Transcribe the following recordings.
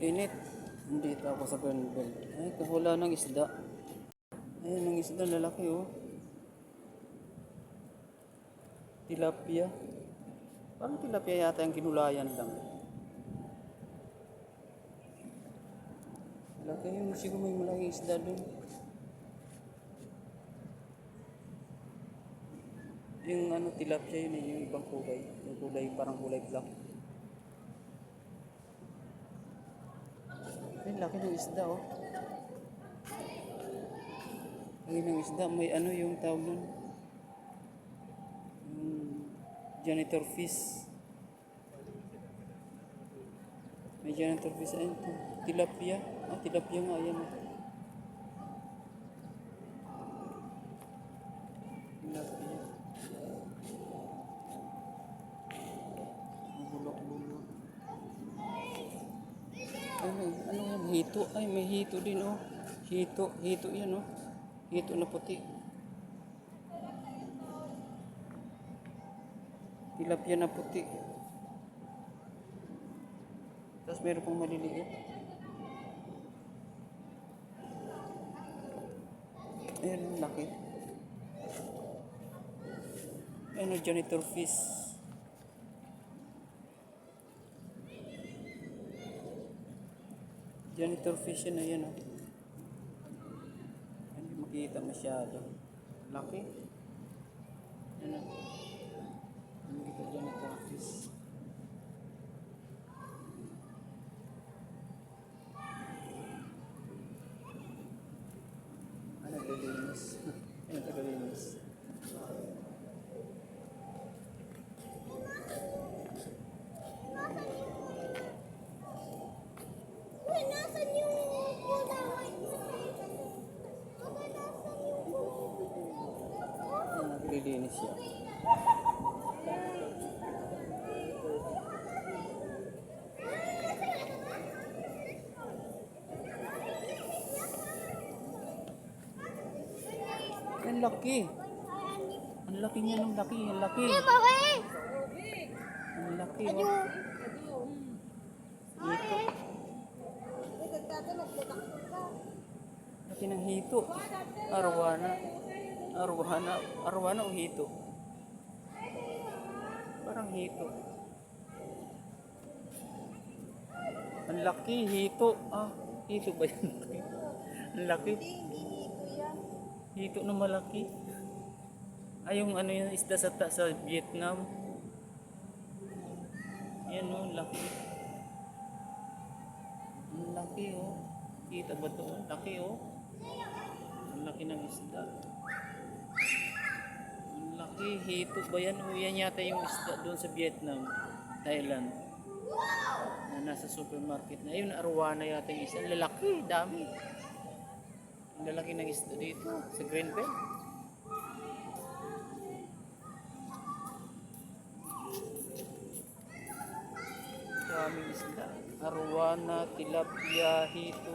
Init. Dito ako sa Granville. Ay, kahula ng isda. Ayun, ang isda lalaki oh. Tilapia. Parang tilapia yata yung kinulayan lang. Laki yung siguro may malaking isda doon. Yung ano tilapia yun eh, yung ibang kulay. Yung kulay parang kulay black. Ay, laki ng isda oh. Laki ng isda, may ano yung tawag nun. Yung janitor fish. May janitor fish. Ayun. Tilapia. Ah, tilapia nga. Ayan. oh. Tilapia. Ang bulok-bulok. Ay, may, ano yan? Hito. Ay, may hito din, oh. Hito. Hito yan, oh. Hito na puti. Tilapia na puti. Tapos meron pang maliliit. Ayan, laki. Ano, janitor fish. Janitor fish yun, ayan oh. Hindi makita masyado. Laki. Ano? Hindi kita janitor fish. Ano naglilinis? Ano naglilinis? Ano naglilinis siya? Ang laki. Ang laki niya ng laki. Ang laki. Bawi! Ang laki. Oh. Hito. Laki ng hito. Arwana. Arwana. Arwana o hito? Parang hito. Ang laki, hito. Ah, hito ba yan? Ang laki. Hito na malaki. Ay, yung ano yung isda sa, sa Vietnam. Yan o, laki. Ang laki oh. Kita ba ito? Laki oh. Ang laki ng isda. Ang laki. Hito ba yan? O yan yata yung isda doon sa Vietnam. Thailand. Na nasa supermarket na. Ayun, arwana yata yung isda. Ang lalaki. Dami. Ang lalaki ng isda dito. Sa Greenbelt. Daming isda. Arwana, tilapia, hito.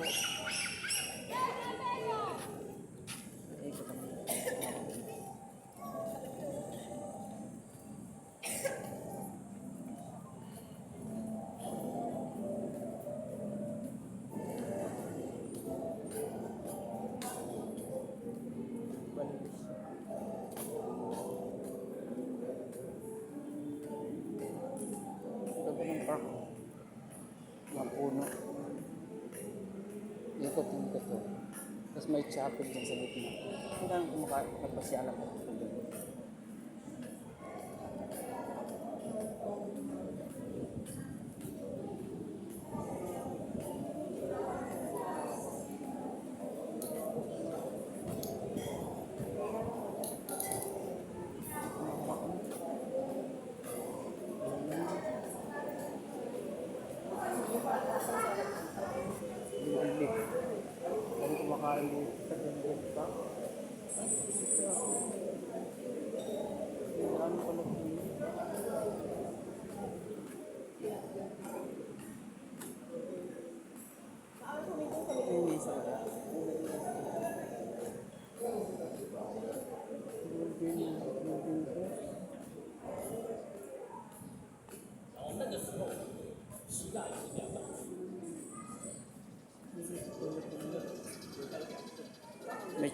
Ganda ng park. Mga puno. Ikot yung ikot to. Tapos may chapel dyan sa gitna. Kailangan kumakain, magpasyalan ko. May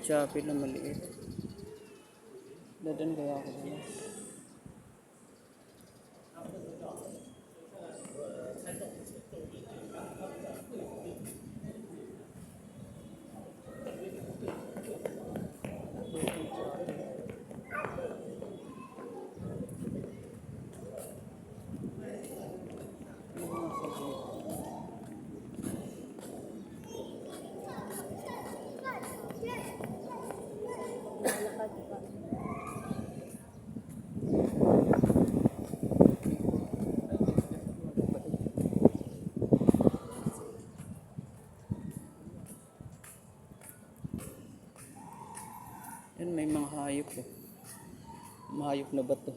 chopper na maliit. Dadan kaya ako dito. Yan, may mga hayop eh. Mahayop na ba to?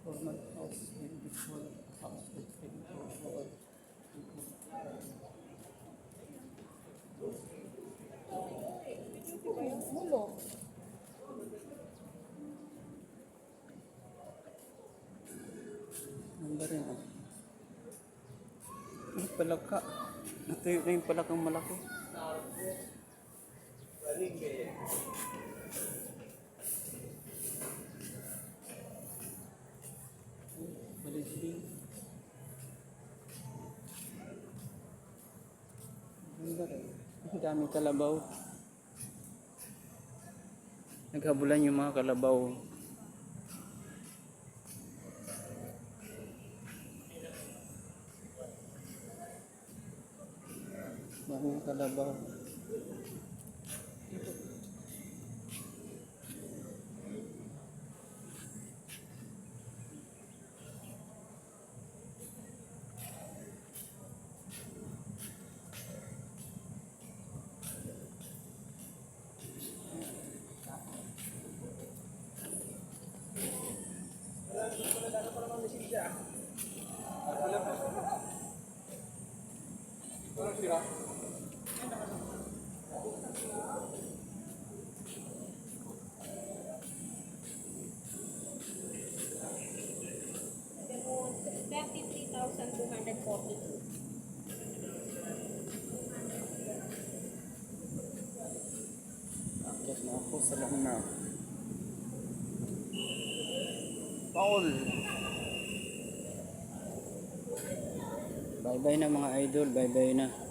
Formal house and before house with for Mulo. Nanda rin ah. Palaka. Natuyo na yung palakang malaki. Ay, Balisbing. Ganda rin. Daming kalabaw. Naghabulan yung mga kalabaw. Daming kalabaw. Akyat na ako sa na. Paul! Bye-bye na mga idol, bye-bye na.